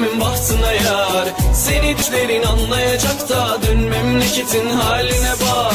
kaderimin bahtına yar. Seni düşlerin anlayacak da dön memleketin haline bak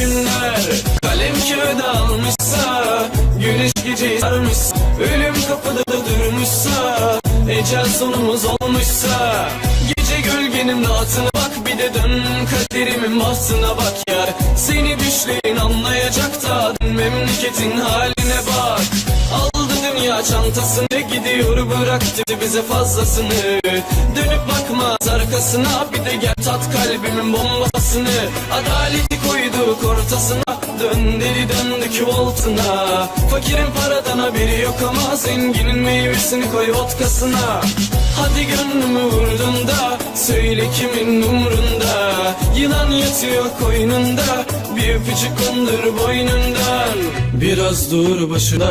küskünler Kalem kağıda almışsa Güneş geceyi sarmışsa Ölüm kapıda da durmuşsa Ecel sonumuz olmuşsa Gece gölgenin altına bak bir de dön Kaderimin bahtına bak yar. Seni düşlerin anlayacak da Memleketin bak Çantasını gidiyor bıraktı bize fazlasını. Dönüp bakmaz arkasına bir de gel tat kalbimin bombasını. Adaleti koyduk ortasına dön deli döndük voltuna. Fakirin paradan haberi yok ama zenginin meyvesini koy vodkasına. Hadi gönlümü vurdun da söyle kimin umrunda. Yılan yatıyor koynunda bir öpücük kondur boynundan. Biraz dur başına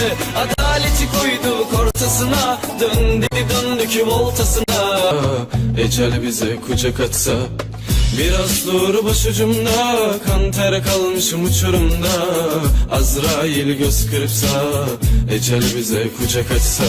ortasını Adaleti koyduk ortasına. Dön dedi döndük voltasına Ecel bize kucak atsa Biraz dur başucumda. Kan ter kalmışım uçurumda. Azrail göz kırpsa Ecel bize kucak açsa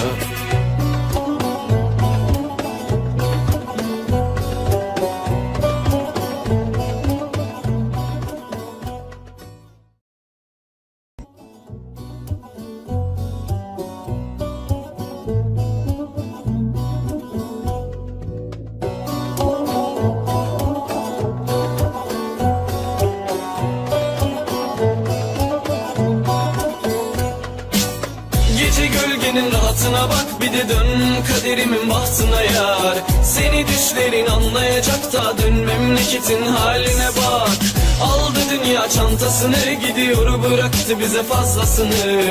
rahatına bak bir de dön kaderimin bahtına yar. Seni düşlerin anlayacak da dön memleketin haline bak. Aldı dünya çantasını gidiyor bıraktı bize fazlasını.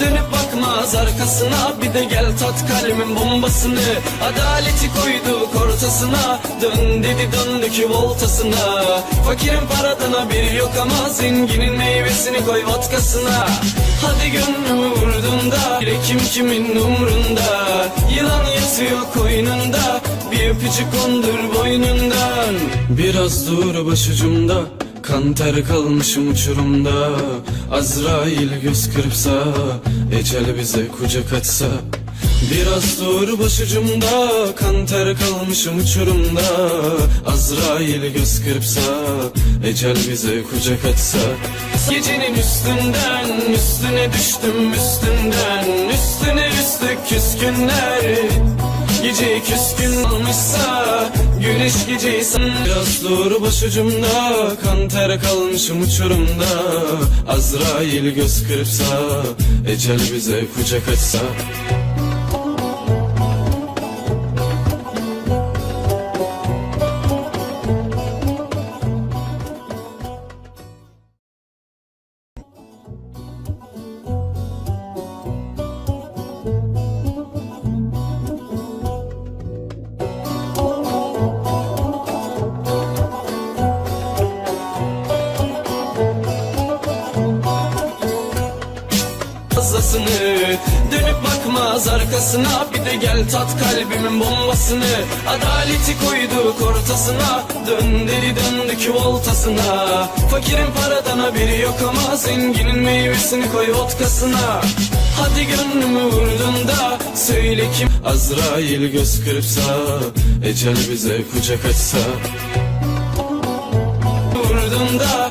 Dönüp bakmaz arkasına bir de gel tat kalbimin bombasını. Adaleti koyduk ortasına dön dedi döndük voltasına. Fakirin paradan haberi yok ama zenginin meyvesini koy vodkasına. Hadi gönlümü vurdun da Bile kim kimin umrunda. Yılan yatıyor koynunda Bir öpücük kondur boynundan. Biraz dur başucumda Kan ter kalmışım uçurumda. Azrail göz kırpsa Ecel bize kucak açsa. Biraz dur başucumda Kan ter kalmışım uçurumda. Azrail göz kırpsa Ecel bize kucak açsa. Gecenin üstünden Üstüne düştüm üstünden. Üstüne üstlük küskünler Gece küskün olmuşsa Güneş geceyi san Biraz dur başucumda Kan ter kalmışım uçurumda. Azrail göz kırpsa Ecel bize kucak açsa fazlasını Dönüp bakmaz arkasına Bir de gel tat kalbimin bombasını. Adaleti koyduk ortasına Dön deli döndük voltasına Fakirin paradan haberi yok ama Zenginin meyvesini koy vodkasına. Hadi gönlümü vurdun da Söyle kim? Azrail göz kırpsa Ecel bize kucak açsa. Vurdunda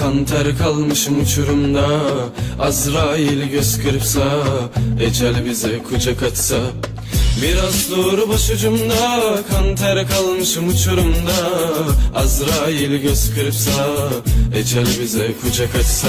Kan ter kalmışım uçurumda. Azrail göz kırpsa Ecel bize kucak açsa Biraz dur başucumda Kan ter kalmışım uçurumda. Azrail göz kırpsa Ecel bize kucak açsa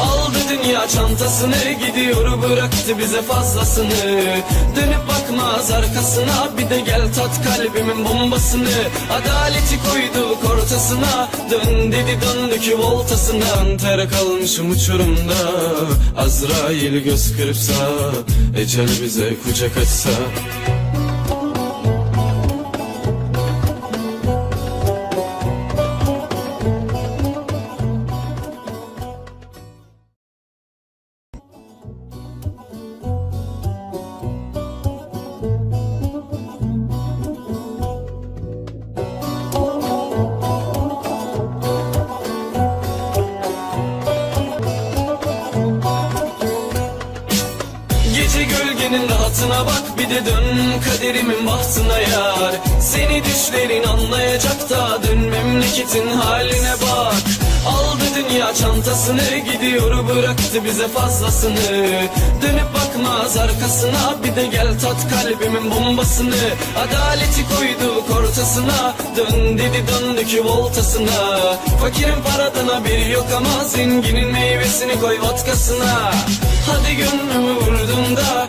Aldı dünya çantasını gidiyor bıraktı bize fazlasını. Dönüp bakmaz arkasına bir de gel tat kalbimin bombasını. Adaleti koyduk ortasına dön dedi döndük voltasına. Ter kalmışım uçurumda Azrail göz kırpsa Ecel bize kucak açsa Gece gölgenin rahatına bak bir de dön kaderimin bahtına yar. Seni düşlerin anlayacak da dön memleketin haline bak. Aldı dünya çantasını gidiyor bıraktı bize fazlasını. Dönüp bakmaz arkasına bir de gel tat kalbimin bombasını. Adaleti koyduk ortasına dön dedi döndük voltasına. Fakirin paradan haberi yok ama zenginin meyvesini koy vodkasına. Hadi gönlümü vurdun da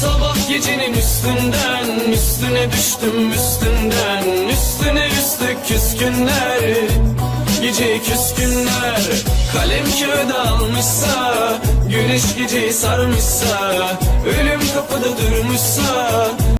Sabah gecenin üstünden Üstüne düştüm üstünden. Üstüne üstlük küskünler Gece küskünler. Kalem kağıda almışsa Güneş geceyi sarmışsa Ölüm kapıda durmuşsa